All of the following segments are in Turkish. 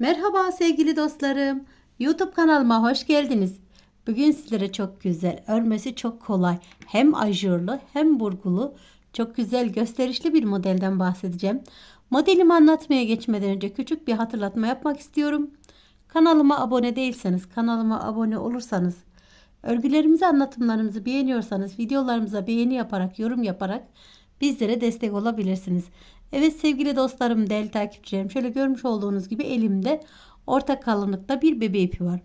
Merhaba sevgili dostlarım. YouTube kanalıma hoş geldiniz. Bugün sizlere çok güzel, örmesi çok kolay, hem ajurlu hem burgulu, çok güzel gösterişli bir modelden bahsedeceğim. Modelimi anlatmaya geçmeden önce küçük bir hatırlatma yapmak istiyorum. Kanalıma abone değilseniz, kanalıma abone olursanız, örgülerimizi, anlatımlarımızı beğeniyorsanız, videolarımıza beğeni yaparak, yorum yaparak bizlere destek olabilirsiniz. Evet sevgili dostlarım, değerli takipçilerim, şöyle görmüş olduğunuz gibi elimde orta kalınlıkta bir bebe ipi var.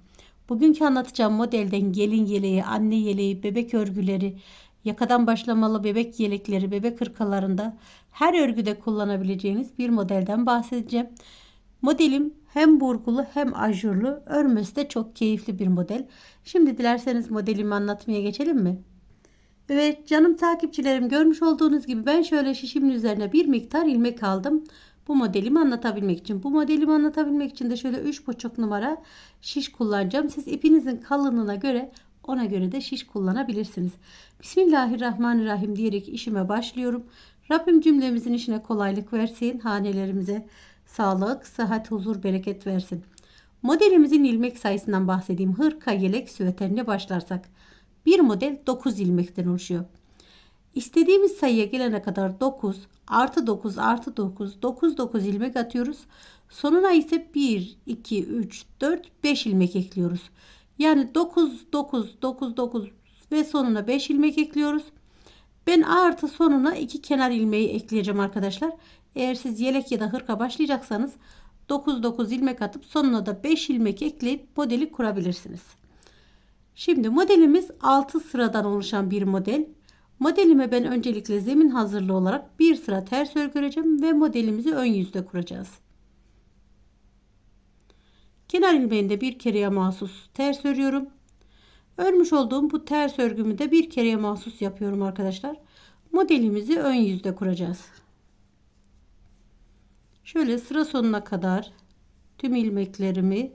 Bugünkü anlatacağım modelden gelin yeleği, anne yeleği, bebek örgüleri, yakadan başlamalı bebek yelekleri, bebek hırkalarında her örgüde kullanabileceğiniz bir modelden bahsedeceğim. Modelim hem burgulu hem ajurlu, örmesi de çok keyifli bir model. Şimdi dilerseniz modelimi anlatmaya geçelim mi? Evet canım takipçilerim görmüş olduğunuz gibi ben şöyle şişimin üzerine bir miktar ilmek aldım. Bu modelimi anlatabilmek için. Bu modelimi anlatabilmek için de şöyle 3,5 numara şiş kullanacağım. Siz ipinizin kalınlığına göre ona göre de şiş kullanabilirsiniz. Bismillahirrahmanirrahim diyerek işime başlıyorum. Rabbim cümlemizin işine kolaylık versin. Hanelerimize sağlık, sıhhat, huzur, bereket versin. Modelimizin ilmek sayısından bahsedeyim. Hırka, yelek, süveterine başlarsak. Bir model 9 ilmekten oluşuyor. İstediğimiz sayıya gelene kadar 9 artı 9 artı 9 9 9 ilmek atıyoruz. Sonuna ise 1 2 3 4 5 ilmek ekliyoruz. Yani 9 9 9 9 ve sonuna 5 ilmek ekliyoruz. Ben artı sonuna 2 kenar ilmeği ekleyeceğim arkadaşlar. Eğer siz yelek ya da hırka başlayacaksanız 9 9 ilmek atıp sonuna da 5 ilmek ekleyip modeli kurabilirsiniz. Şimdi modelimiz 6 sıradan oluşan bir model. Modelime ben öncelikle zemin hazırlığı olarak bir sıra ters örgü öreceğim ve modelimizi ön yüzde kuracağız. Kenar ilmeğinde bir kereye mahsus ters örüyorum. Örmüş olduğum bu ters örgümü de bir kereye mahsus yapıyorum arkadaşlar. Modelimizi ön yüzde kuracağız. Şöyle sıra sonuna kadar tüm ilmeklerimi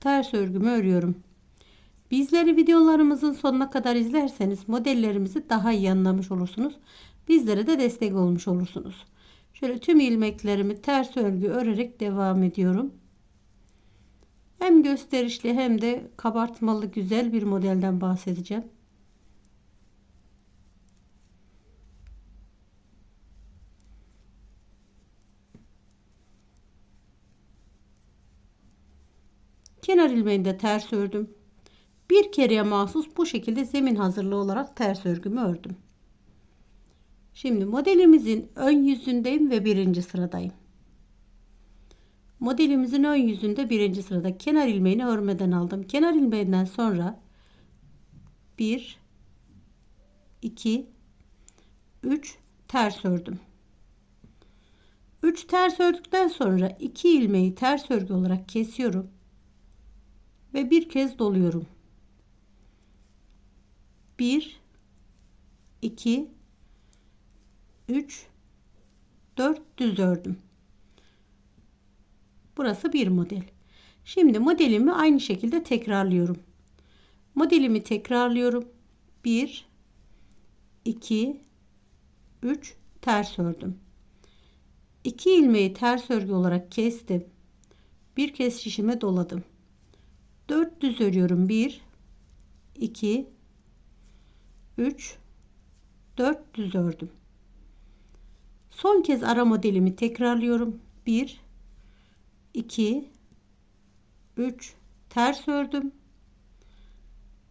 ters örgümü örüyorum. Bizleri videolarımızın sonuna kadar izlerseniz modellerimizi daha iyi anlamış olursunuz. Bizlere de destek olmuş olursunuz. Şöyle tüm ilmeklerimi ters örgü örerek devam ediyorum. Hem gösterişli hem de kabartmalı güzel bir modelden bahsedeceğim. Kenar ilmeğini de ters ördüm. Bir kereye mahsus bu şekilde zemin hazırlığı olarak ters örgümü ördüm. Şimdi modelimizin ön yüzündeyim ve birinci sıradayım. Modelimizin ön yüzünde birinci sırada kenar ilmeğini örmeden aldım. Kenar ilmeğinden sonra 1 2 3 ters ördüm. 3 ters ördükten sonra 2 ilmeği ters örgü olarak kesiyorum ve bir kez doluyorum. 1 2 3 4 düz ördüm. Burası bir model. Şimdi modelimi aynı şekilde tekrarlıyorum. Modelimi tekrarlıyorum. 1 2 3 ters ördüm. 2 ilmeği ters örgü olarak kestim. Bir kez şişime doladım. 4 düz örüyorum. 1 2 3 4 düz ördüm. Son kez ara modelimi tekrarlıyorum. 1 2 3 ters ördüm.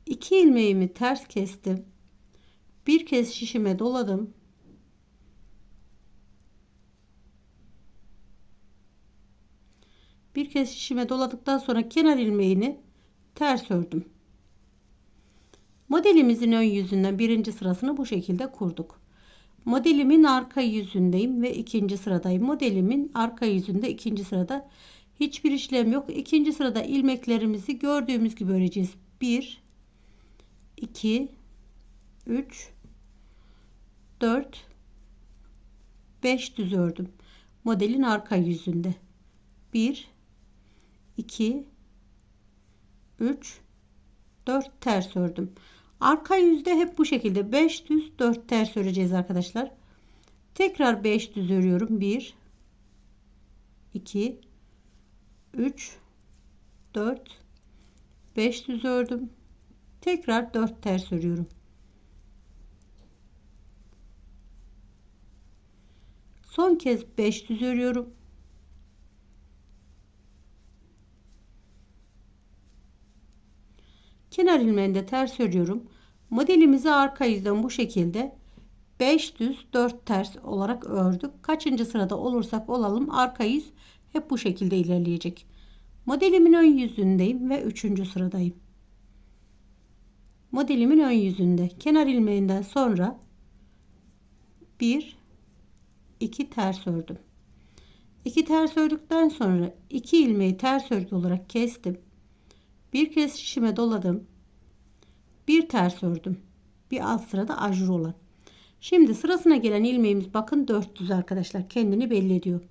2 ilmeğimi ters kestim. Bir kez şişime doladım. Bir kez şişime doladıktan sonra kenar ilmeğini ters ördüm. Modelimizin ön yüzünden birinci sırasını bu şekilde kurduk. Modelimin arka yüzündeyim ve ikinci sıradayım. Modelimin arka yüzünde ikinci sırada hiçbir işlem yok. İkinci sırada ilmeklerimizi gördüğümüz gibi öreceğiz. 1 2 3 4 5 düz ördüm. Modelin arka yüzünde. 1 2 3 4 ters ördüm. Arka yüzde hep bu şekilde 5 düz 4 ters öreceğiz arkadaşlar. Tekrar 5 düz örüyorum. 1 2 3 4 5 düz ördüm. Tekrar 4 ters örüyorum. Son kez 5 düz örüyorum. Kenar ilmeğinde ters örüyorum. Modelimizi arka yüzden bu şekilde 5 düz 4 ters olarak ördük. Kaçıncı sırada olursak olalım arka yüz hep bu şekilde ilerleyecek. Modelimin ön yüzündeyim ve 3. sıradayım. Modelimin ön yüzünde kenar ilmeğinden sonra 1 2 ters ördüm. 2 ters ördükten sonra 2 ilmeği ters örgü olarak kestim. Bir kez şişime doladım. Bir ters ördüm. Bir alt sırada ajur olan. Şimdi sırasına gelen ilmeğimiz bakın 400 arkadaşlar kendini belli ediyor.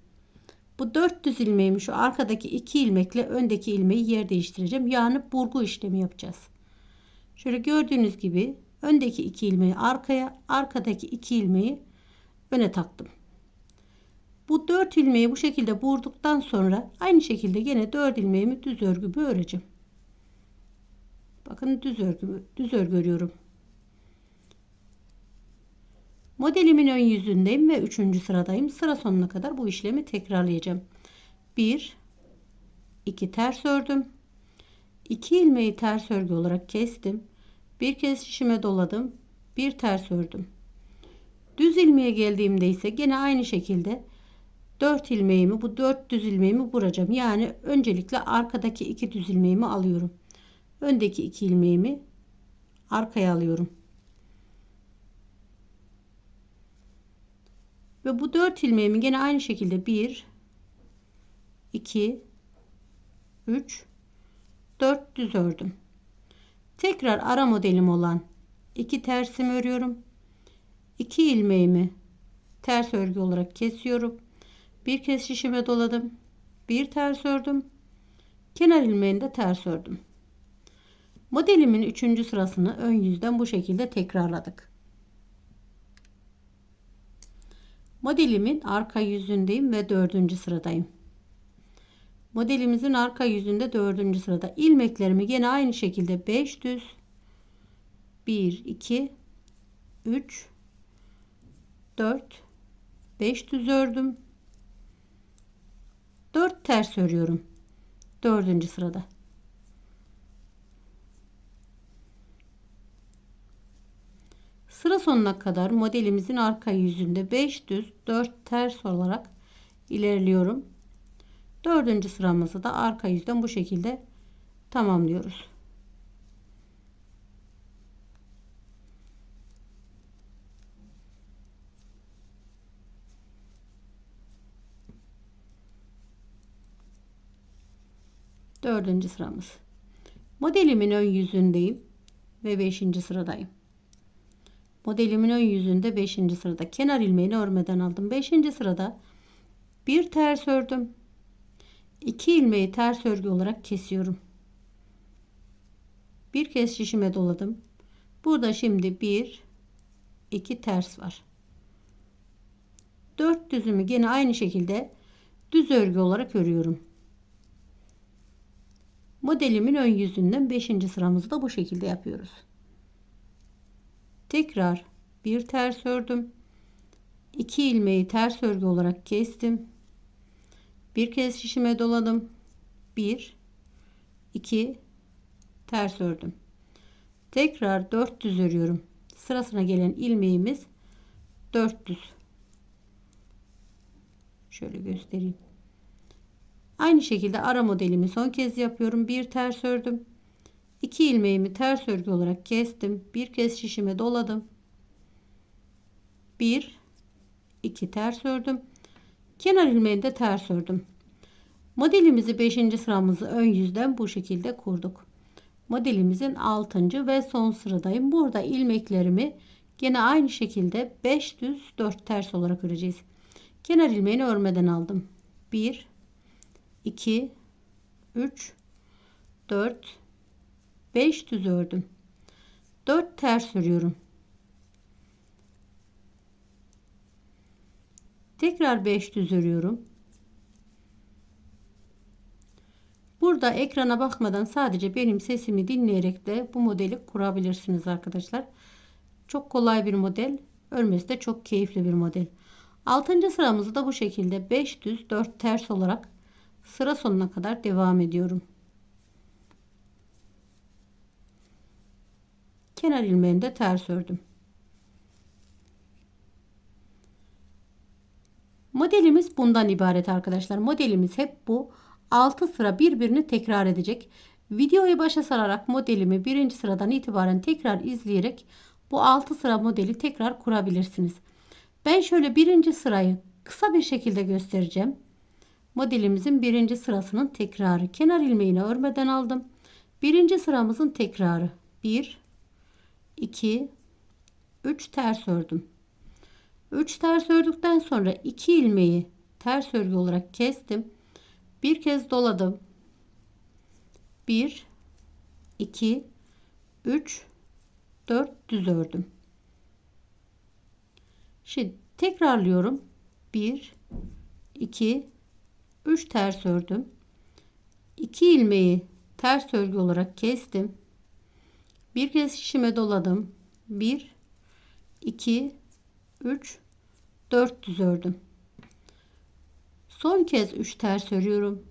Bu 400 ilmeğimi şu arkadaki iki ilmekle öndeki ilmeği yer değiştireceğim. Yani burgu işlemi yapacağız. Şöyle gördüğünüz gibi öndeki iki ilmeği arkaya, arkadaki iki ilmeği öne taktım. Bu 4 ilmeği bu şekilde vurduktan sonra aynı şekilde yine 4 ilmeğimi düz örgü öreceğim. Bakın düz örgü düz örgü örüyorum. Modelimin ön yüzündeyim ve 3. sıradayım. Sıra sonuna kadar bu işlemi tekrarlayacağım. 1 2 ters ördüm. 2 ilmeği ters örgü olarak kestim. Bir kez şişime doladım. Bir ters ördüm. Düz ilmeğe geldiğimde ise gene aynı şekilde 4 ilmeğimi bu 4 düz ilmeğimi vuracağım. Yani öncelikle arkadaki 2 düz ilmeğimi alıyorum. Öndeki 2 ilmeğimi arkaya alıyorum. Ve bu 4 ilmeğimi gene aynı şekilde 1 2 3 4 düz ördüm. Tekrar ara modelim olan 2 tersimi örüyorum. 2 ilmeğimi ters örgü olarak kesiyorum. Bir kez şişime doladım. Bir ters ördüm. Kenar ilmeğini de ters ördüm. Modelimin 3. sırasını ön yüzden bu şekilde tekrarladık. Modelimin arka yüzündeyim ve 4. sıradayım. Modelimizin arka yüzünde 4. sırada ilmeklerimi yine aynı şekilde 5 düz 1 2 3 4 5 düz ördüm. 4 ters örüyorum. 4. sırada. Sıra sonuna kadar modelimizin arka yüzünde 5 düz 4 ters olarak ilerliyorum. Dördüncü sıramızı da arka yüzden bu şekilde tamamlıyoruz. Dördüncü sıramız. Modelimin ön yüzündeyim ve beşinci sıradayım. Modelimin ön yüzünde 5. sırada kenar ilmeğini örmeden aldım. 5. sırada bir ters ördüm. 2 ilmeği ters örgü olarak kesiyorum. Bir kez şişime doladım. Burada şimdi 1 2 ters var. 4 düzümü gene aynı şekilde düz örgü olarak örüyorum. Modelimin ön yüzünden 5. sıramızı da bu şekilde yapıyoruz. Tekrar bir ters ördüm. 2 ilmeği ters örgü olarak kestim. Bir kez şişime doladım. 1 2 ters ördüm. Tekrar 4 düz örüyorum. Sırasına gelen ilmeğimiz 4 düz. Şöyle göstereyim. Aynı şekilde ara modelimi son kez yapıyorum. Bir ters ördüm. 2 ilmeğimi ters örgü olarak kestim. Bir kez şişime doladım. 1 2 ters ördüm. Kenar ilmeğini de ters ördüm. Modelimizi 5. sıramızı ön yüzden bu şekilde kurduk. Modelimizin 6. ve son sıradayım. Burada ilmeklerimi gene aynı şekilde 5 düz 4 ters olarak öreceğiz. Kenar ilmeğini örmeden aldım. 1 2 3 4 5 düz ördüm. 4 ters örüyorum. Tekrar 5 düz örüyorum. Burada ekrana bakmadan sadece benim sesimi dinleyerek de bu modeli kurabilirsiniz arkadaşlar. Çok kolay bir model. Örmesi de çok keyifli bir model. 6. sıramızı da bu şekilde 5 düz 4 ters olarak sıra sonuna kadar devam ediyorum. Kenar ilmeğini de ters ördüm. Modelimiz bundan ibaret arkadaşlar. Modelimiz hep bu. 6 sıra birbirini tekrar edecek. Videoyu başa sararak modelimi birinci sıradan itibaren tekrar izleyerek bu 6 sıra modeli tekrar kurabilirsiniz. Ben şöyle birinci sırayı kısa bir şekilde göstereceğim. Modelimizin birinci sırasının tekrarı. Kenar ilmeğini örmeden aldım. Birinci sıramızın tekrarı. 1, 2, 3 ters ördüm. 3 ters ördükten sonra 2 ilmeği ters örgü olarak kestim. Bir kez doladım. 1 2 3 4 düz ördüm. Şimdi tekrarlıyorum. 1 2 3 ters ördüm. 2 ilmeği ters örgü olarak kestim. Bir kez şişime doladım. 1 2 3 4 düz ördüm. Son kez 3 ters örüyorum.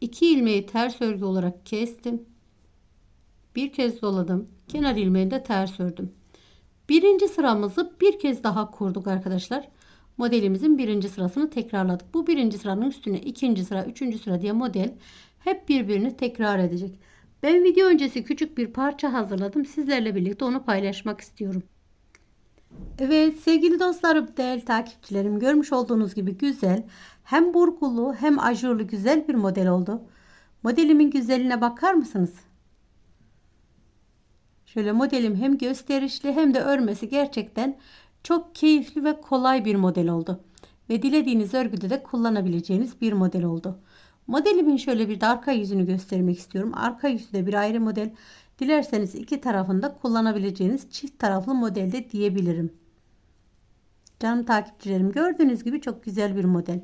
2 ilmeği ters örgü olarak kestim. Bir kez doladım. Kenar ilmeğini de ters ördüm. Birinci sıramızı bir kez daha kurduk arkadaşlar. Modelimizin birinci sırasını tekrarladık. Bu birinci sıranın üstüne ikinci sıra, üçüncü sıra diye model hep birbirini tekrar edecek. Ben video öncesi küçük bir parça hazırladım. Sizlerle birlikte onu paylaşmak istiyorum. Evet sevgili dostlarım, değerli takipçilerim görmüş olduğunuz gibi güzel hem burgulu hem ajurlu güzel bir model oldu. Modelimin güzelliğine bakar mısınız? Şöyle modelim hem gösterişli hem de örmesi gerçekten çok keyifli ve kolay bir model oldu. Ve dilediğiniz örgüde de kullanabileceğiniz bir model oldu. Modelimin şöyle bir de arka yüzünü göstermek istiyorum. Arka yüzü de bir ayrı model. Dilerseniz iki tarafında kullanabileceğiniz çift taraflı modelde diyebilirim. Canım takipçilerim gördüğünüz gibi çok güzel bir model.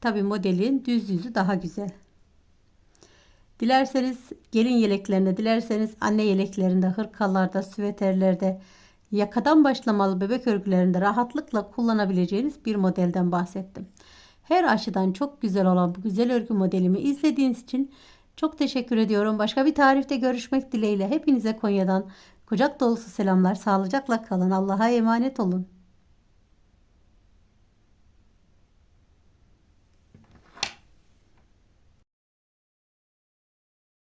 Tabi modelin düz yüzü daha güzel. Dilerseniz gelin yeleklerinde, dilerseniz anne yeleklerinde, hırkalarda, süveterlerde, yakadan başlamalı bebek örgülerinde rahatlıkla kullanabileceğiniz bir modelden bahsettim. Her açıdan çok güzel olan bu güzel örgü modelimi izlediğiniz için çok teşekkür ediyorum. Başka bir tarifte görüşmek dileğiyle hepinize Konya'dan kucak dolusu selamlar. Sağlıcakla kalın. Allah'a emanet olun.